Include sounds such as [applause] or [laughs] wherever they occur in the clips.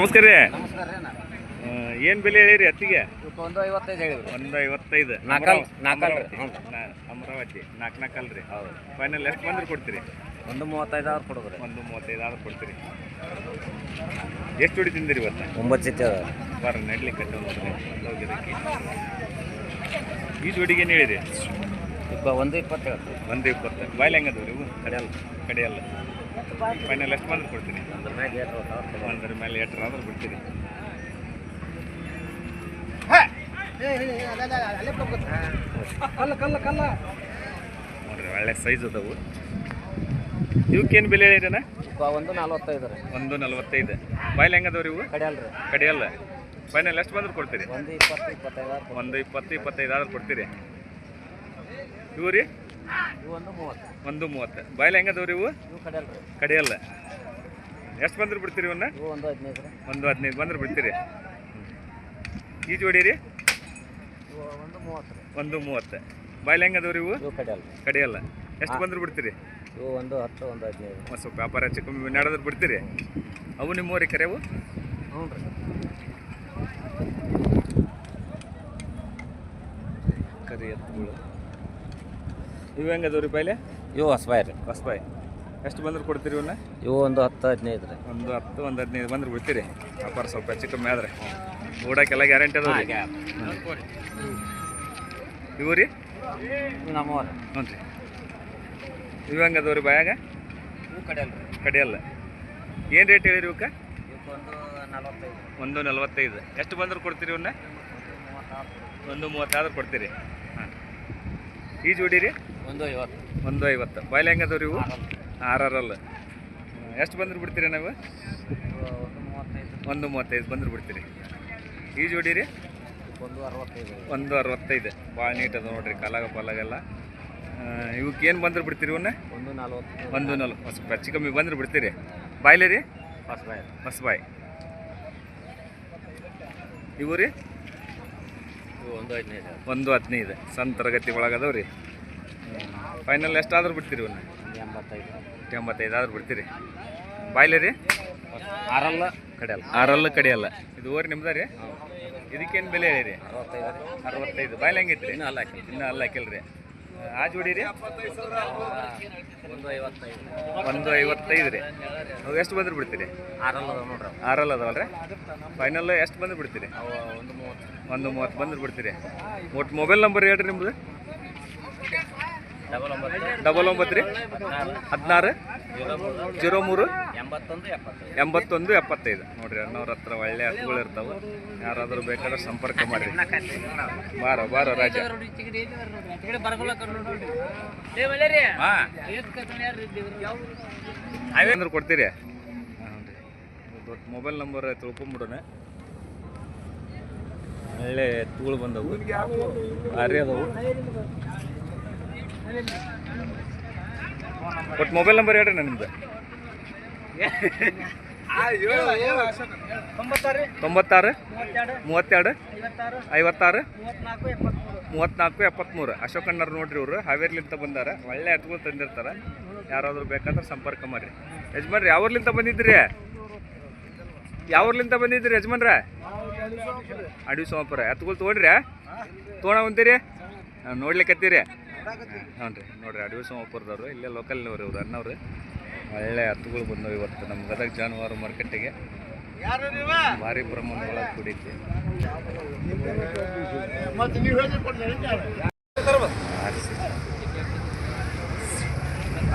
ನಮಸ್ಕಾರ ರೀ. ಏನು ಬೆಲೆ ಹೇಳಿರಿ ಅತ್ತಿಗೆ? ಒಂದು ಐವತ್ತೈದು ಹೇಳಿದ್ರು ಒಂದು ಐವತ್ತೈದು ನಾಲ್ಕಲ್- ಅಮರಾವತಿ- ನಾಲ್ಕಲ್ ನಾಲ್ಕು ನಾಲ್ಕಲ್ ರೀ. ಹೌದು. ಫೈನಲ್ ಎಷ್ಟು ಬಂದ್ರೆ ಕೊಡ್ತೀರಿ? ಒಂದು ಮೂವತ್ತೈದು ಕೊಡೋದ್ರಿ. ಒಂದು ಮೂವತ್ತೈದು ಆದ್ರೆ ಕೊಡ್ತೀರಿ. ಎಷ್ಟು ಹೊಡಿ ತಿಂದಿರಿ ಇವತ್ತು? ಒಂಬತ್ತು ಜೊತೆ ಬಾರ ನಡ್ಲಿಕ್ಕೆ ಹೋಗಿದ್ದಕ್ಕೆ. ಈ ಜೋಡಿಗೆ ಏನು ಹೇಳಿರಿ? ಇಪ್ಪ ಒಂದು ಇಪ್ಪತ್ತೇಳು. ಒಂದು ಇಪ್ಪತ್ತು. ಬಾಯ್ಲಿ ಹೆಂಗದವ್ರಿ ಇವು? ಕಡೆಯಲ್ಲ ಕಡೆಯಲ್ಲ ಫೈನಲ್ ಎಷ್ಟು ಬಂದ್ರೆ ಕೊಡ್ತೀರಿ? ಅದ್ರ ಒಂದರ ಮೇಲೆ ಎಟ್ರ ಆದ್ರೆ ಬಿಡ್ತೀರಿ. ನೋಡ್ರಿ ಒಳ್ಳೆ ಸೈಜ್ ಅದಾವು. ಇವಕ್ಕೇನು ಬೆಲೆ ಇಪ್ಪ ಒಂದು ನಲ್ವತ್ತೈದು ರೀ. ಒಂದು ನಲ್ವತ್ತೈದು. ಬಾಯ್ಲ್ ಹೆಂಗದವ್ರಿ ಇವು? ಕಡಿಯಲ್ಲ ರೀ. ಕಡೆಯಲ್ಲ ಫೈನಲ್ ಎಷ್ಟು ಬಂದ್ರೆ ಕೊಡ್ತೀರಿ? ಒಂದು ಇಪ್ಪತ್ತು ಇಪ್ಪತ್ತೈದು ಒಂದು ಇಪ್ಪತ್ತು ಇಪ್ಪತ್ತೈದು ಆದ್ರೆ ಕೊಡ್ತೀರಿ. ಇವು ರೀ? ಒಂದು ಮೂವತ್ತು. ಒಂದು ಮೂವತ್ತು. ಬಾಯ್ಲ್ ಹೆಂಗದವ್ರಿ ಇವು? ಕಡೆಯಲ್ಲ ಎಷ್ಟು ಬಂದ್ರೆ ಬಿಡ್ತೀರಿ ಇವನ್ನ ಇವು ಒಂದು ಹದಿನೈದು ಒಂದು ಹದಿನೈದು ಬಂದ್ರೆ ಬಿಡ್ತೀರಿ. ಈ ಜೋಡಿ ರೀ? ಒಂದು ಮೂವತ್ತು ರೀ. ಒಂದು ಮೂವತ್ತು. ಬಾಯ್ಲಿ ಹೆಂಗದವ್ರಿ ಇವು? ಇವು ಕಡಿಯಲ್ಲ ರೀ. ಕಡೆಯಲ್ಲ ಎಷ್ಟು ಬಂದ್ರೆ ಬಿಡ್ತೀರಿ? ಇವು ಒಂದು ಹತ್ತು ಒಂದು ಹದಿನೈದು ಸ್ವಲ್ಪ ವ್ಯಾಪಾರ ಹೆಚ್ಚು ಕಮ್ಮಿ ನಡೆದ್ರೆ ಬಿಡ್ತೀರಿ. ಅವು ನಿಮ್ಮೂರಿ ಕರೆವು ಹ್ಞೂ ರೀ. ಕರಿ ಎತ್ತುಗಳು. ಇವು ಹೆಂಗದವ್ರಿ ಬಾಯ್ಲೆ? ಇವು ಹೊಸಬಾಯಿ ರೀ. ಹೊಸಬಾಯಿ. ಎಷ್ಟು ಬಂದ್ರೆ ಕೊಡ್ತೀರಿ ಇವನ್ನ ಇವು ಒಂದು ಹತ್ತು ಹದಿನೈದು ರೀ. ಒಂದು ಹತ್ತು ಒಂದು ಹದಿನೈದು ಬಂದ್ರೆ ಬಿಡ್ತೀರಿ. ವ್ಯಾಪಾರ ಸ್ವಲ್ಪ ಹೆಚ್ಚು ಕಮ್ಮಿ ಆದ್ರೆ. ಓಡಕ್ಕೆಲ್ಲ ಗ್ಯಾರಂಟಿ ಅದಾವ ರೀ. ಇವು ರೀ? ರೀ ಹ್ಞೂ ರೀ. ಇವು ರೀ ಬಾಯಾಗ? ಕಡಿಯಲ್ಲ ರೀ. ಏನು ರೇಟ್ ಹೇಳಿರಿ ಇವಕ್ಕೆ ಒಂದು ನಲವತ್ತೈದು. ಎಷ್ಟು ಬಂದ್ರೆ ಕೊಡ್ತೀರಿ ಇವನ್ನ ಒಂದು ಮೂವತ್ತಾದ್ರೂ ಕೊಡ್ತೀರಿ. ಹಾಂ ಈ ಜೋಡಿ ರೀ? ಒಂದು ಐವತ್ತು. ಒಂದು ಐವತ್ತು. ಬಾಯ್ಲೆ ಹೆಂಗದವ್ರಿ ಇವು? ಆರಲ್ಲ. ಅಲ್ಲ ಎಷ್ಟು ಬಂದ್ರೆ ಬಿಡ್ತೀರಿ ನಾವು? ಒಂದು ಮೂವತ್ತೈದು ಒಂದು ಮೂವತ್ತೈದು ಬಂದ್ರೆ ಬಿಡ್ತೀರಿ. ಈ ಜೋಡಿ ರೀ? ಒಂದು ಅರವತ್ತೈದು. ಒಂದು ಅರವತ್ತೈದು. ಭಾಳ ನೀಟ್ ಅದ ನೋಡ್ರಿ ಕಾಲಾಗ ಪಾಲಾಗೆಲ್ಲ. ಇವಕ್ಕೆ ಏನು ಬಂದ್ರೆ ಬಿಡ್ತೀರಿ ಇವನ್ನ ಒಂದು ನಲ್ವತ್ತು. ಒಂದು ನಲ್ವತ್ತು ಹೊಸ ಹೆಚ್ಚು ಕಮ್ಮಿ ಬಂದ್ರೆ ಬಿಡ್ತೀರಿ. ಬಾಯ್ಲೆ ರೀ? ಹೊಸ ಬಾಯ್. ಹೊಸಬಾಯ್ ಇವು ರೀ? ಒಂದು ಹದಿನೈದು. ಒಂದು ಹದಿನೈದು. ಸಣ್ಣ ತರಗತಿ ಒಳಗದವು ರೀ ಫೈನಲ್ ಎಷ್ಟಾದ್ರೂ ಬಿಡ್ತೀರಿ ಇವನ್ನ ಎಂಬತ್ತೈದು. ಎಂಬತ್ತೈದು ಆದ್ರೂ ಬಿಡ್ತೀರಿ. ಬಾಯ್ಲೆ ರೀ? ಆರಲ್ಲ ಕಡಿಯಲ್ಲ ಆರಲ್ಲ ಕಡಿಯಲ್ಲ ಇದು ಓರಿ ನಿಮ್ದ ರೀ? ಇದಕ್ಕೇನು ಬೆಲೆ ಹೇಳಿರಿ? ಅರವತ್ತೈದು. ಅರವತ್ತೈದು ಬಾಯ್ಲೆ ರೀ ಇನ್ನೂ ಅಲ್ಲ ಇನ್ನೂ ಅಲ್ಲ ರೀ ಆ ಜೋಡಿ ರೀ? ಒಂದು ಐವತ್ತೈದು ರೀ. ಅವು ಎಷ್ಟು ಬಂದ್ರೆ ಬಿಡ್ತೀರಿ? ಆರಲ್ಲ ನೋಡ್ರಿ. ಆರಲ್ಲ ಅದಾವಲ್ರಿ ಫೈನಲ್ ಎಷ್ಟು ಬಂದ್ರೆ ಬಿಡ್ತೀರಿ? ಒಂದು ಮೂವತ್ತು. ಒಂದು ಮೂವತ್ತು ಬಂದ್ರೆ ಬಿಡ್ತೀರಿ. ಒಟ್ಟು ಮೊಬೈಲ್ ನಂಬರ್ ಹೇಳ್ರಿ ನಿಮ್ಮದು ಡಬಲ್ ಒಂಬತ್ತು ರೀ? ಹದಿನಾರು? ಜೀರೋ ಮೂರು? ಎಂಬತ್ತೊಂದು, ಎಪ್ಪತ್ತೈದು. ನೋಡ್ರಿ, ಅಣ್ಣವ್ರ ಹತ್ರ ಒಳ್ಳೆ ಹಕ್ಕುಗಳು ಇರ್ತಾವೆ. ಯಾರಾದರೂ ಬೇಕಾದ್ರೆ ಸಂಪರ್ಕ ಮಾಡಿ. ಬಾರೋ ಬಾರೋ ರಾಜ. ಅಂದ್ರೆ ಕೊಡ್ತೀರಿ? ದೊಡ್ಡ ಮೊಬೈಲ್ ನಂಬರ್ ತಿಳ್ಕೊಂಬಿಡೋಣ. ಒಳ್ಳೆ ಎತ್ತುಗಳು ಬಂದವು. ಭಾರಿ ಅದಾವು. ಒಟ್ಟು ಮೊಬೈಲ್ ನಂಬರ್ ಹೇಳ್ರಿ ನಿಮ್ದು. ತೊಂಬತ್ತಾರು ಮೂವತ್ತೆರಡು ಐವತ್ತಾರು ಮೂವತ್ನಾಲ್ಕು ಎಪ್ಪತ್ತ್ಮೂರು. ಅಣ್ಣರು ನೋಡ್ರಿ ಇವರು. ಹಾವೇರಿಲಿಂದ ಬಂದಾರ. ಒಳ್ಳೆ ಎತ್ಗಳು ತಂದಿರ್ತಾರೆ. ಯಾರಾದರೂ ಬೇಕಾದ್ರೆ ಸಂಪರ್ಕ ಮಾಡ್ರಿ. ಯಜಮಾನ್ರಿ ಯಾವ್ರಲಿಂದ ಬಂದಿದ್ರಿ ಯಾವ್ರಲಿಂದ ಬಂದಿದ್ರಿ ಯಜಮಾನ್ರ? ಅಡಿ ಸೋಮಪುರ. ಎತ್ಗಳು ತೊಗೊಂಡ್ರಿ? ತೊಗೊಳ ನೋಡ್ಲಿಕ್ಕೆ ನೋಡ್ಲಿಕ್ಕತ್ತೀರಿ ಹ್ಞೂ ರೀ. ನೋಡ್ರಿ ಅಡವಿ ಸೋಮಪುರದವ್ರು ಇಲ್ಲೇ ಲೋಕಲ್ನವ್ರು ಇವ್ರು ಅಣ್ಣವ್ರು. ಒಳ್ಳೆ ಹತ್ತುಗಳು ಬಂದವು ಇವತ್ತು ನಮ್ಮ ಗದಗ ಜಾನುವಾರು ಮಾರ್ಕೆಟಿಗೆ ಭಾರಿ ಪ್ರಮಾಣ ಕುಡಿತಿ ಕುಡೀತಿ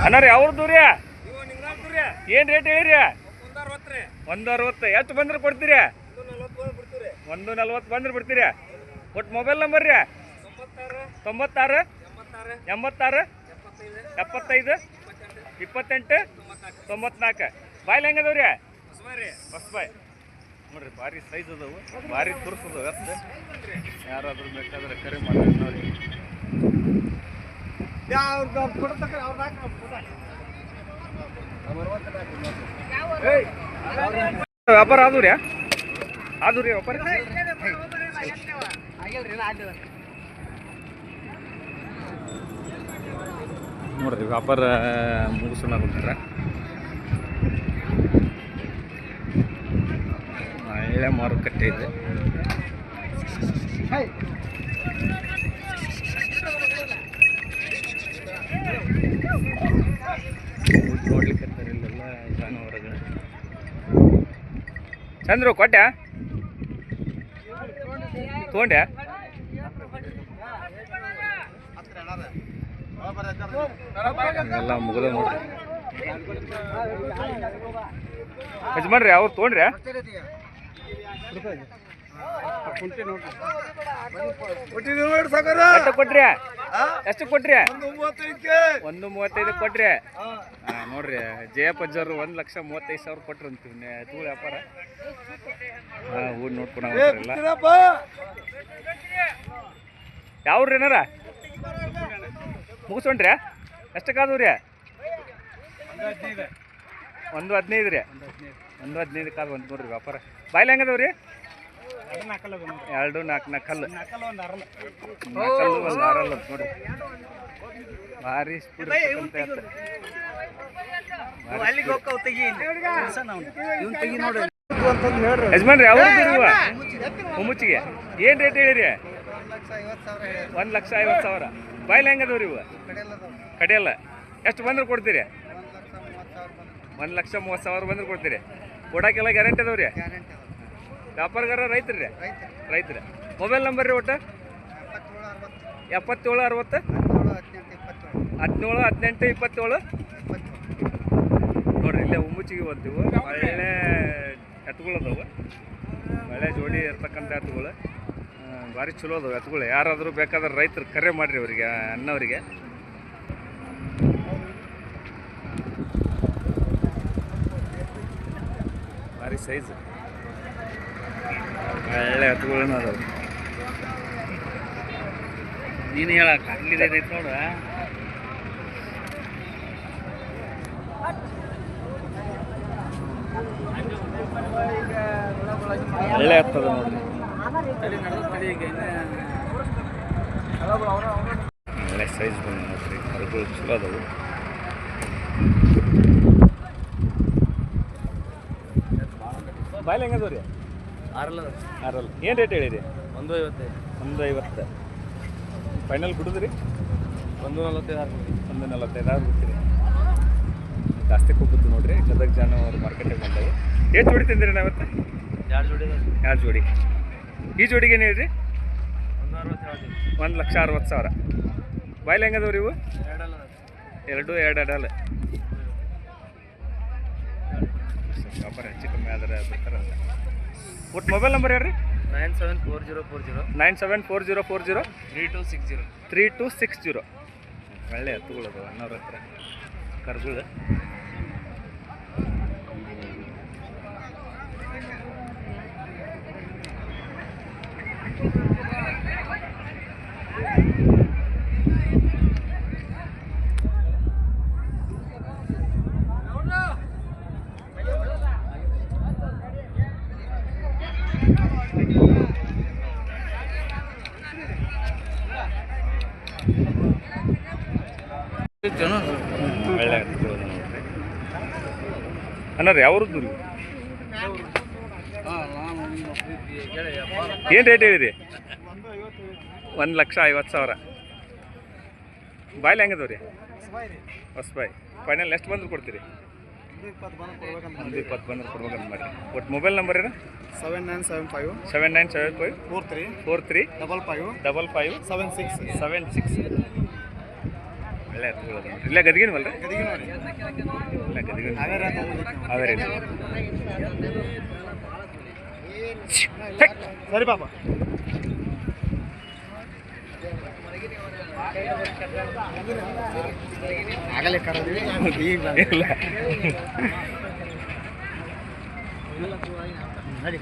ಅಣ್ಣಾರ ಯಾವ್ದು ರೀ ಏನು ರೇಟ್ ಹೇಳಿರಿ? ಒಂದು ಅರವತ್ತು ಎಷ್ಟು ಬಂದ್ರೆ ಕೊಡ್ತೀರಿ? ಒಂದು ನಲ್ವತ್ತು ಬಂದ್ರೆ ಬಿಡ್ತೀರಿ. ಒಟ್ಟು ಮೊಬೈಲ್ ನಂಬರ್ ರೀ? ತೊಂಬತ್ತಾರು? ಎಂಬತ್ತಾರು? ಎಪ್ಪತ್ತೈದು? ಇಪ್ಪತ್ತೆಂಟು? ತೊಂಬತ್ನಾಲ್ಕು. ಬಾಯ್ಲಿ ಹೆಂಗದವ್ರಿ? ಬಾಯ್ ನೋಡ್ರಿ ಭಾರಿ ಸೈಜ್ ಅದಾವು. ಭಾರಿ ತುರ್ಸದವು ಎತ್ತು ಯಾರಾದ್ರೂ ಬೇಕಾದ್ರೆ ಕರೆ ಮಾಡಿ ನೋಡಿ. ವ್ಯಾಪಾರ ಆದು ರೀ ಆದು ರೀ ವ್ಯಾಪಾರ ನೋಡ್ರಿ ವ್ಯಾಪಾರ ಮುಗಿಸೋಣ ಕೊಡ್ತಾರೆ ಎಳೆ ಮಾರುಕಟ್ಟೆ ಇದೆ. ನೋಡ್ಲಿಕ್ಕೆ ಇಲ್ಲೆಲ್ಲ ಜಾನುವಾರುಗಳು. ಚಂದ್ರು ಕೊಟ್ಟೆ ತೊಗೊಂಡ್ಯಾ? ಎಲ್ಲ ಮುಗಿದ ನೋಡ್ರಿ ಯಜಮಾನ್ರಿ, ಅವ್ರು ತೊಗೊಂಡ್ರಿ? ಎಷ್ಟು ಕೊಟ್ರಿ? ಎಷ್ಟು ಕೊಟ್ರಿ? ಒಂದು ಮೂವತ್ತೈದು ಕೊಟ್ರಿ. ನೋಡ್ರಿ ನೋಡ್ರಿ ಜಯಪಜ್ಜರು ಒಂದು ಲಕ್ಷ ಮೂವತ್ತೈದು ಸಾವಿರ ಕೊಟ್ರಿ ಅಂತೀವಿ ತೂಳು ವ್ಯಾಪಾರ. ಹಾ, ಊರ್ ನೋಡ್ಕೊಂಡು ಯಾವ್ರಿ ಏನಾರ? ಮುಗಿಸ್ಕೊಂಡ್ರಿ? ಎಷ್ಟಕ್ಕಾದವು ರೀ ಒಂದು ಹದಿನೈದು ರೀ. ಒಂದು ಹದಿನೈದು ಕಾದು ಒಂದು ನೋಡ್ರಿ ವ್ಯಾಪಾರ. ಬಾಯ್ಲಿ ಹೆಂಗದವ್ ರೀ ಎರಡು ನಾಲ್ಕು ನಾಲ್ಕು ಕಲ್ಲು ಒಂದು ಆರಲ್ಲ ಅಂತ ನೋಡ್ರಿ. ಭಾರಿ ಸ್ಪೀಡ್ ಯಜಮಾನ್ರಿ ಯಾವ ಮುಮ್ಮುಚ್ಚಿಗೆ. ಏನು ರೇಟ್ ಹೇಳಿರಿ? ಒಂದು ಲಕ್ಷ ಐವತ್ತು ಸಾವಿರ. ಬಾಯ್ಲಿ ಹೆಂಗದವ್ರಿ ಇವು? ಕಡಿಯಲ್ಲ ಎಷ್ಟು ಬಂದ್ರೆ ಕೊಡ್ತೀರಿ? ಒಂದು ಲಕ್ಷ ಮೂವತ್ತು ಸಾವಿರ ಬಂದ್ರೆ ಕೊಡ್ತೀರಿ. ಕೊಡೋಕ್ಕೆಲ್ಲ ಗ್ಯಾರಂಟಿ ಅದಾವ್ರಿ ವ್ಯಾಪಾರಗಾರ ರೈತರು ರೀ? ರೈತರು ಮೊಬೈಲ್ ನಂಬರ್ ರೀ ಒಟ್ಟು? ಎಪ್ಪತ್ತೇಳು ಅರವತ್ತು. ಹದಿನೇಳು ಹದಿನೆಂಟು ಇಪ್ಪತ್ತೇಳು. ನೋಡ್ರಿ ಇಲ್ಲೇ ಉಮ್ಮುಚ್ಚಿಗೆ ಬಂತೀವಿ ಒಳ್ಳೆ ಎತ್ತುಗಳು ಅದಾವೆ. ಒಳ್ಳೆ ಜೋಡಿ ಇರ್ತಕ್ಕಂಥ ಎತ್ತುಗಳು. ಭಾರಿ ಚಲೋ ಅದಾವೆ ಎತ್ತುಗಳು ಯಾರಾದರೂ ಬೇಕಾದ್ರೆ ರೈತರು ಕರೆ ಮಾಡಿರಿ ಅವರಿಗೆ, ಅಣ್ಣವರಿಗೆ. ಭಾರಿ ಸೈಜ್. ಒಳ್ಳೆ ಎತ್ತುಗಳನ್ನ ಅದಾವೆ. ನೀನು ಹೇಳಕ್ಕ ಅಲ್ಲಿದೆ ನೋಡ. ಒಳ್ಳೆ ಆಗ್ತದೆ ನೋಡ್ರಿ ಒಳ್ಳೆ ಸೈಜ್ ಬಂದು ನೋಡ್ರಿ ಕರುಗಳು ಚಲೋ ಅದಾವು. ಬಾಯ್ಲಿ ಹೆಂಗದವು ರೀ? ಆರಲ್ಲ ಆರಲ್ಲ ಏನು ರೇಟ್ ಹೇಳಿರಿ? ಒಂದು ಐವತ್ತೈದು ಒಂದು ಐವತ್ತು ಫೈನಲ್ ಬಿಡುದ್ರಿ ಒಂದು ನಲವತ್ತೈದು ಆರು ಒಂದು ನಲವತ್ತೈದು ಆರು ಬಿಡ್ತೀರಿ ಜಾಸ್ತಿ ಹೋಗುತ್ತೆ ನೋಡ್ರಿ ಗದಗ ಜಾನುವಾರು ಮಾರ್ಕೆಟಿಗೆ ಬಂದವು. ಎಷ್ಟು ಜೋಡಿ ತಿಂದಿರಿ ನಾವತ್ತು ಎರಡು ಜೋಡಿ ಎರಡು ಜೋಡಿ. ಈ ಜೋಡಿಗೆ ಏನು ಹೇಳಿರಿ? ಒಂದು ಲಕ್ಷ ಅರವತ್ತು ಸಾವಿರ. ಬಾಯ್ಲಿ ಹೆಂಗದವ್ರಿ ಇವು? ಎರಡಲ್ಲ ಎರಡು ಎರಡು ಅಡಲ್ಲ ವ್ಯಾಪಾರ ಹೆಚ್ಚು ಕಮ್ಮಿ ಆದರೆ ಬಿಡ್ತಾರಂತ ಒಟ್ಟು ಮೊಬೈಲ್ ನಂಬರ್ ಹೇಳ್ರಿ? Nine seven four zero four zero. Nine seven four zero four zero. Three two six zero. Three two six zero. ಒಳ್ಳೆ ಎತ್ತುಗಳು ಅನ್ನೋರ ಅಣ್ಣವ್ರ ಹತ್ರ. ಕರ್ಗಳು ಒಳ್ಳೆ ಎತ್ತುಗಳು ಅದಾವ ನೋಡ್ರಿ ಅಣ್ಣಾರ ಯಾವ್ರದ್ದು ರೀ ಏನು ರೇಟ್ ಹೇಳಿರಿ ಒಂದು ಲಕ್ಷ ಐವತ್ತು ಸಾವಿರ. ಬಾಯ್ಲಿ ಹೆಂಗದವ್ ರೀ ಹೊಸಬಾಯ್ ಫೈನಲ್ ಎಷ್ಟು ಬಂದ್ರೆ ಕೊಡ್ತೀರಿ? ಒಂದು ಇಪ್ಪತ್ತು ಬಂದ್ರೆ ಕೊಡ್ಬೇಕಂತ ಮಾಡಿ. ಒಟ್ಟು ಮೊಬೈಲ್ ನಂಬರ್ ಏನು? Seven nine seven five. Seven nine seven five. Four three. Four three. Double five. Double five. Seven six. Seven six. ಇಲ್ಲೇ ಗದಗಿನವಲ್ಲ ರೀ ಇಲ್ಲ ಗದಗಿನ ಸರಿ ಪಾಪ. ಆಗಲೇ ಕರೆದ್ವಿ. ಇಲ್ಲ. ನಡಿ.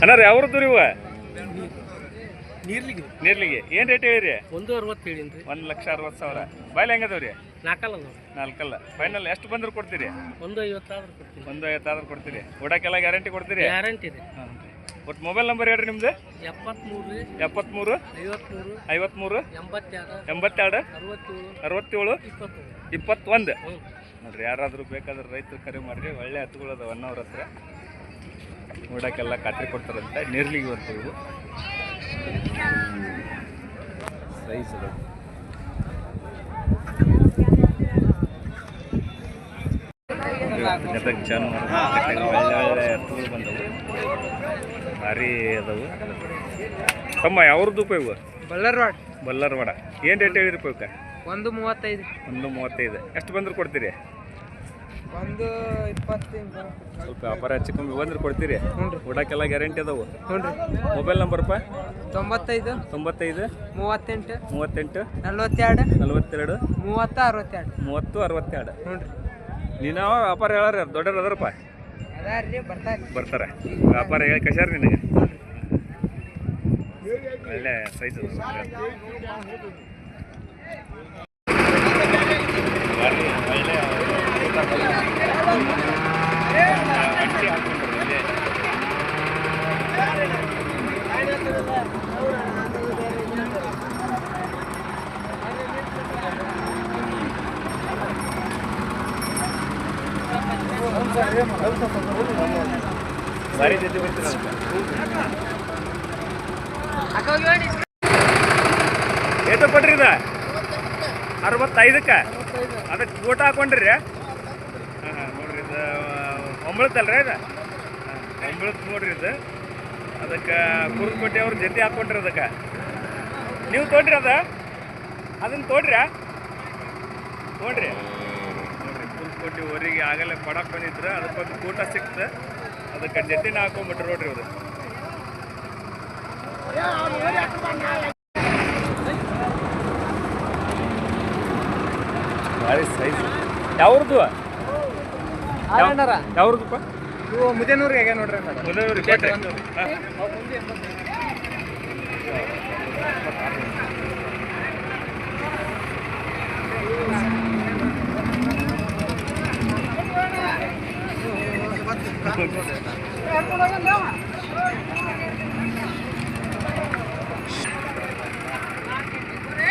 ಅಣ್ಣಾರ ಯಾವ್ರದ್ದು ರೀ ಇವ ನೀರ್ಲಿಗೆ. ನೀರ್ಲಿಗೆ. ಏನು ರೇಟ್ ಹೇಳಿರಿ? ಒಂದು ಅರವತ್ತು ಹೇಳಿನ್ರಿ. ಒಂದು ಲಕ್ಷ ಅರವತ್ತು ಸಾವಿರ. ಬಾಯ್ಲಿ ಹೆಂಗದವ್ ರೀ ನಾಲ್ಕಲ್ಲ ನಾಲ್ಕಲ್ಲ. ಫೈನಲ್ ಎಷ್ಟು ಬಂದ್ರೆ ಕೊಡ್ತೀರಿ? ಒಂದು ಐವತ್ತಾದ್ರೂ ಕೊಡ್ತೀನಿ ಒಂದು ಐವತ್ತಾದ್ರೆ ಕೊಡ್ತೀರಿ. ಓಡಕ್ಕೆಲ್ಲ ಗ್ಯಾರಂಟಿ ಕೊಡ್ತೀರಿ? ಗ್ಯಾರಂಟಿ ಇದೆ ಒಟ್ಟು ಮೊಬೈಲ್ ನಂಬರ್ ಹೇಳ್ರಿ ನಿಮ್ದು? ಎಪ್ಪತ್ಮೂರು ಎಪ್ಪತ್ಮೂರು? ಐವತ್ಮೂರು. ಐವತ್ಮೂರು? ಎಂಬತ್ತೆರಡು. ಎಂಬತ್ತೆರಡು? ಅರವತ್ತೇಳು. ಅರವತ್ತೇಳು? ಇಪ್ಪತ್ತೊಂದು. ಇಪ್ಪತ್ತೊಂದು? ನೋಡ್ರಿ ಯಾರಾದರೂ ಬೇಕಾದ್ರೆ ರೈತರು ಕರೆ ಮಾಡಿರಿ. ಒಳ್ಳೆ ಹತ್ತುಗಳದ ಒನ್ ಅನ್ನೋರ ಹತ್ರ. ನೋಡೋಕ್ಕೆಲ್ಲ ಖಾತ್ರಿ ಕೊಡ್ತಾರಂತೆ. ನೀರ್ಲಿಗೆ ಬರ್ತೀವಿ. ಸೈಜ್ ಅದಾವ ಜೊತೆಗೆ ಜಾನುವಾರು ಒಳ್ಳೆ ಒಳ್ಳೆ ಎತ್ತುಗಳು ಬಂದವು. ಭಾರಿ ಅದಾವು. ತಮ್ಮ ಯಾವ್ರದ್ದು ಉಪಯೋಗ? ಬಲ್ಲರ್ವಾಡ ಬಲ್ಲರ್ವಾಡ ಏನು ರೇಟ್ ಹೇಳಿರಿ ಉಪಯೋಗ ಒಂದು ಮೂವತ್ತೈದು. ಒಂದು ಮೂವತ್ತೈದು. ಎಷ್ಟು ಬಂದ್ರೆ ಕೊಡ್ತೀರಿ? ಒಂದು ಇಪ್ಪತ್ತೈದು ಸ್ವಲ್ಪ ವ್ಯಾಪಾರ ಹೆಚ್ಚು ಕಮ್ಮಿ ಬಂದ್ರೆ ಕೊಡ್ತೀರಿ? ಹ್ಞೂ ರೀ. ಕೊಡೋಕ್ಕೆಲ್ಲ ಗ್ಯಾರಂಟಿ ಅದಾವು? ಹ್ಞೂ ರೀ. ಮೊಬೈಲ್ ನಂಬರ್ಪ ತೊಂಬತ್ತೈದು? ತೊಂಬತ್ತೈದು. ಮೂವತ್ತೆಂಟು? ಮೂವತ್ತೆಂಟು. ನಲ್ವತ್ತೆರಡು? ನಲ್ವತ್ತೆರಡು. ಮೂವತ್ತು ಅರವತ್ತೆರಡು? ಮೂವತ್ತು ಅರವತ್ತೆರಡು. ನೋಡ್ರಿ. ನೀನು ವ್ಯಾಪಾರ ಹೇಳಾರ ದೊಡ್ಡರು ಅದಾರಪ್ಪ. ಅದಾರ್ರಿ ಬರ್ತಾರೆ. ಬರ್ತಾರೆ. ವ್ಯಾಪಾರ ಹೇಳಿ ಕಶ್ಯಾರ ನಿನಗೆ. ಒಳ್ಳೆ ಸೈಜ್ ಒಳ್ಳೆ ಅಂಟಿ ಹಾಕ್ಕೊಂಡ್ರು ಇಲ್ಲೇ. ಭಾರಿ ಜೊತೆ ಬರ್ತೀರಲ್ಲ ಏಟು ಕೊಡ್ರಿ ಇದ ಅರವತ್ತೈದಕ್ಕೆ ಅದಕ್ಕೆ ಊಟ ಹಾಕೊಂಡ್ರಿ ಹಾಂ ಹಾಂ ನೋಡ್ರಿ ಇದು ಒಂಬಳತ್ತಲ್ರಿ ಇದು ಒಂಬಳತ್ ನೋಡ್ರಿ ಇದು ಅದಕ್ಕೆ ಕುರುದ್ಕೊಟ್ಟಿ ಅವ್ರ ಜೊತೆ ಹಾಕೊಂಡ್ರಿ ಅದಕ್ಕೆ ನೀವು ತೊಗೊಂಡ್ರಿ ಅದ ಅದನ್ನ ತೊಗೊಂಡ್ರಿ ತೊಗೊಂಡ್ರಿ ನೋಡ್ರಿ ಕುರುದ್ಕೊಟ್ಟಿ ಊರಿಗೆ ಆಗಲೇ ಕೊಡಕ್ಕೆ ಬಂದಿದ್ರೆ ಅದಕ್ಕೊಂದು ಕೂಟ ಸಿಕ್ತು ಅದಕ್ಕೆ ಜಟ್ಟಿನ ಹಾಕೊಂಡ್ಬಿಟ್ರು ನೋಡ್ರಿ ಅದು ಭಾರಿ ಸೈಜ್ ಯಾವ್ರದ್ದು ಯಾವ್ರದ್ದಪ್ಪ ಇವು ಮುದೇನೂರಿಗೆ ಹೇಗೆ ನೋಡ್ರಿ ಮುನ್ನೂರು ಕೋಟೆ ಹಾಂ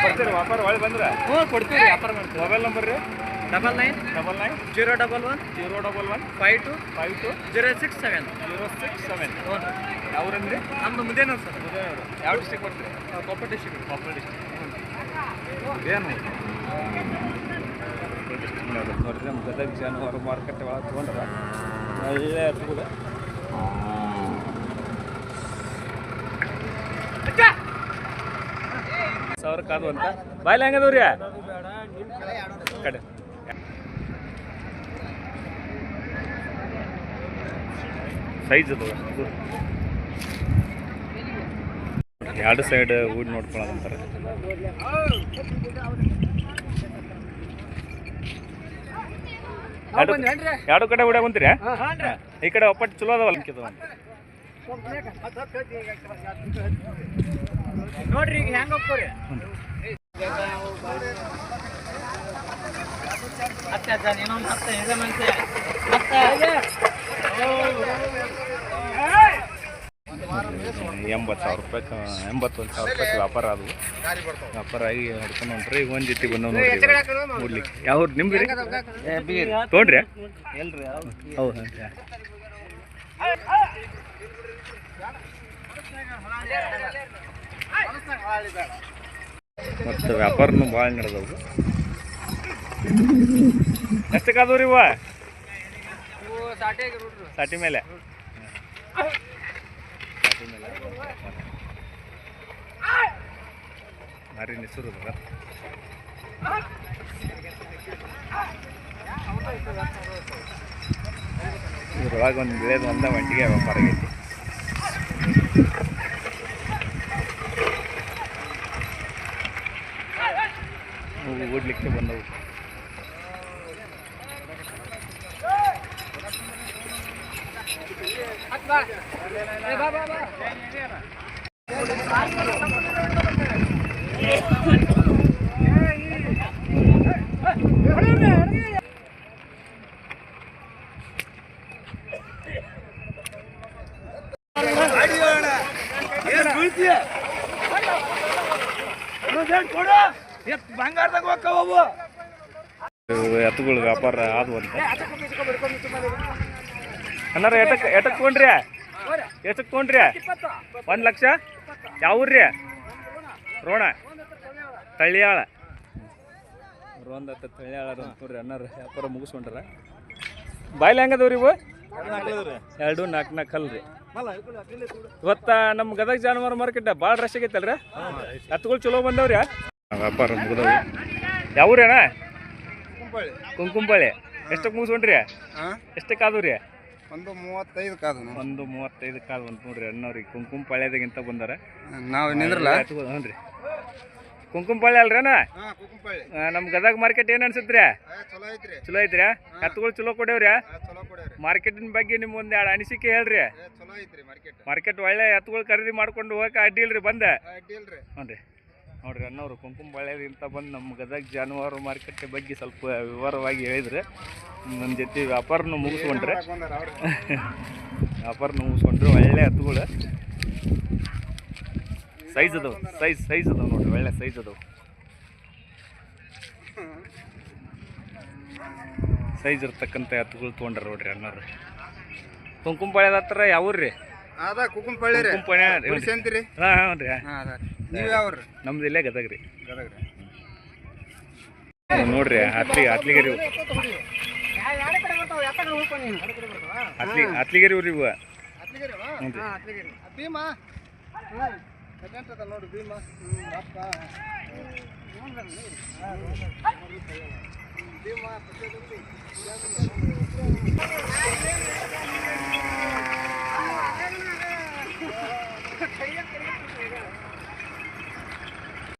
ಕೊಡ್ತೀರಿ ವ್ಯಾಪಾರ ಒಳಗೆ ಬಂದ್ರೆ? ಹ್ಞೂ ಕೊಡ್ತೀವಿ ವ್ಯಾಪಾರ ಮಾಡ್ತೀವಿ. ಮೊಬೈಲ್ ನಂಬರ್ ರೀ? Double nine double nine zero double one zero double one five two five two zero six seven. Zero six seven. ಹ್ಞೂ ರೀ. ಯಾವ್ರಂದ್ರಿ? ನಮ್ದು ಮುದೇನೂರು ಸರ್. ಯಾವ ಡಿಸ್ಟಿಕ್ ಕೊಡ್ತೀರಿ? ಕೊಪ್ಪಳ ಡಿಸ್ಟಿಕ್ ಕೊಪ್ಪಳ ಡಿಸ್ಟಿಕ್ ಏನು ಜಾನುವಾರು ಮಾರುಕಟ್ಟೆ ಒಳಗೆ ಸಾವಿರ ಕಾದು ಅಂತ ಬಾಯ್ಲ ಹೆಂಗದವ್ರಿ ಕಡೆ ಸೈಜ್ ಅದು ಎರಡು ಸೈಡ್ ಊಡ್ ನೋಡ್ಕೊಳ್ಳೋದಂತಾರೆ ಎರಡು ಎರಡು ಕಡೆ ಹೊಡ್ಯಾಗ ಕುಂತೀರಿ ಈ ಕಡೆ ಒಪ್ಪಟ್ಟು ಚಲೋ ಅದಾವಲ್ಲ ನೋಡ್ರಿ ಈಗ ಹೆಂಗ ಹೋಗ್ತೀರಿ ಅತ್ತೆ ಅಜ್ಜ ಇನ್ನೊಂದು ಮತ್ತೆ ಇದೆ ಮಂತೆ ಎಂಬತ್ತು ಸಾವಿರ ರೂಪಾಯಿ ಎಂಬತ್ತೊಂದು ಸಾವಿರ ರೂಪಾಯಿ ವ್ಯಾಪಾರ ಅದು. ವ್ಯಾಪಾರ ಆಗಿ ಹೊಡ್ಕೊಂಡು ಹೊಂಟ್ರಿ ಈಗ ಒಂದು ಜೊತೆ ಬಂದವ್ ನೋಡ್ಲಿಕ್ಕೆ. ಯಾವ ನಿಮ್ಗೆ ರೀ ತೊಗೊಂಡ್ರಿ? ಹೌದು ಮತ್ತು ವ್ಯಾಪಾರನು ಭಾಳ ನಡೆದವು. ಎಷ್ಟಕ್ಕಾದವು ಇವ? ಇವು ಸಾಟಿಯಾಗಿ ನೋಡ್ರಿ ಸಾಟಿ ಮೇಲೆ ಸಾಟಿ ಮೇಲೆ ನಿಸರು ಅದ. ಇದ್ರೊಳಗೆ ಒಂದು ಬೆಳೆದು ಒಂದ ಮಂಟಿಗೆ ವ್ಯಾಪಾರ ಆಗೈತಿ. ಓಡ್ಲಿಕ್ಕೆ ಬಂದವು. ಇವು ಎತ್ತುಗಳ ವ್ಯಾಪಾರ ಆದ ಅಂತ. ಅನ್ನಾರ ಎಟಕ್ ಎಟಕ್ ಕೊಂಡ್ರಿ ಎಷ್ಟಕ್ಕೆ ತೊಗೊಂಡ್ರಿ? ಒಂದು ಲಕ್ಷ? ಯಾವ್ರಿ ರೋಣ. ತಳ್ಳಿಯಾಳ. ರೋಂದ ತಳ್ಳಿಯಾಳ ನೋಡ್ರಿ ಅನ್ನಾರ ವ್ಯಾಪಾರ ಮುಗಿಸ್ಕೊಂಡ್ರ. ಬಾಯ್ಲಿ ಹೆಂಗದವ್ರಿ ಇವು? ಎರಡು ನಾಲ್ಕು ನಾಲ್ಕು ಅಲ್ರಿ ಇವತ್ತ ನಮ್ಮ ಗದಗ ಜಾನುವಾರು ಮಾರ್ಕೆಟ್ ಭಾಳ ರಶ್ ಆಗೈತಲ್ರಿ? ಹತ್ಗಳು ಚಲೋ ಬಂದವ್ರಿ ವ್ಯಾಪಾರ ಮುಗಿದವು ಯಾವ್ರಿ ಅಣ್ಣ ಕುಂಕುಂಬಳಿ ಎಷ್ಟಕ್ಕೆ ಮುಗಿಸ್ಕೊಂಡ್ರಿ? ಎಷ್ಟಕ್ಕೆ ಆದವು ರೀ ಒಂದು ಮೂವತ್ತೈದು ಕಾದು. ಒಂದು ಮೂವತ್ತೈದು ಕಾಲ್ ಅಂತ ನೋಡ್ರಿ ಅಣ್ಣವ್ರಿಗೆ. ಕುಂಕುಮ ಪಾಳ್ಯದಾಗಿಂತ ಬಂದಾರ. ನಾವು ನಿಂದ್ರಲ್ಲ ಹ್ಞೂ ರೀ ಕುಂಕುಮ ಅಲ್ರೇನ? ನಮ್ಮ ಗದಗ ಮಾರ್ಕೆಟ್ ಏನು ಅನ್ಸುತ್ತೆ ಚಲೋ ಐತ್ರಿ. ಎತ್ತುಗಳು ಚಲೋ ಕೊಡೇವ್ರಿ ಮಾರ್ಕೆಟಿನ ಬಗ್ಗೆ ನಿಮ್ಮ ಒಂದು ಎರಡು ಅನಿಸಿಕೆ ಹೇಳ್ರಿ? ಮಾರ್ಕೆಟ್ ಒಳ್ಳೆ ಎತ್ತುಗಳು ಖರೀದಿ ಮಾಡ್ಕೊಂಡು ಹೋಗಕ್ಕೆ ಅಡ್ಡಿ ಇಲ್ರಿ ಬಂದೆ? ಹ್ಞೂ ರೀ ನೋಡ್ರಿ ಅಣ್ಣವ್ರು ಕುಂಕುಮ ಬಾಳ್ಯದಿಂತ ಬಂದು ನಮ್ಮ ಗದಗ ಜಾನುವಾರು ಮಾರ್ಕೆಟ್ ಬಗ್ಗೆ ಸ್ವಲ್ಪ ವಿವರವಾಗಿ ಹೇಳಿದ್ರೆ. ನಮ್ಮ ಜೊತೆ ವ್ಯಾಪಾರನು ಮುಗಿಸ್ಕೊಂಡ್ರೆ. [laughs] ವ್ಯಾಪಾರನು ಮುಗಿಸ್ಕೊಂಡ್ರೆ. ಒಳ್ಳೆ ಎತ್ತುಗಳು. ಸೈಜ್ ಅದು. ಸೈಜ್ ಸೈಜ್ ಅದಾವ ನೋಡ್ರಿ ಒಳ್ಳೆ ಸೈಜ್ ಅದು ಸೈಜ್ ಇರ್ತಕ್ಕಂಥ ಎತ್ತುಗಳು ತೊಗೊಂಡ್ರ ನೋಡ್ರಿ ಅಣ್ಣರು ಕುಂಕುಮ ಪಾಳ್ಯದ ಹತ್ರ ಯಾವ್ರಿ ಅದ ಕುಕ್ಕಂಪಳ್ಳಿ ರೀ. ಕುಂಕುಮ ರೀ. ಹಾಂ ಹಾಂ ರೀ. ನೀವು ಯಾವ್ರಿ ನಮ್ದು ಇಲ್ಲೇ ಗದಗ ರೀ. ಗದಗ ರೀ. ನೋಡ್ರಿ ಅತ್ಲಿ ಅತ್ಲಿಗೇರಿ ಅತ್ಲಿ ಅತ್ಲಿಗರಿ ಇವ್ರಿ ಇವು. ಹ್ಞೂ ರೀ. ಅತ್ಲಿಗಿರಿ ಭೀಮಾ ಸೆಕೆಂಡ್ ಅದ ನೋಡಿ ಭೀಮಾ ಅಪ್ಪ ಭೀಮಾ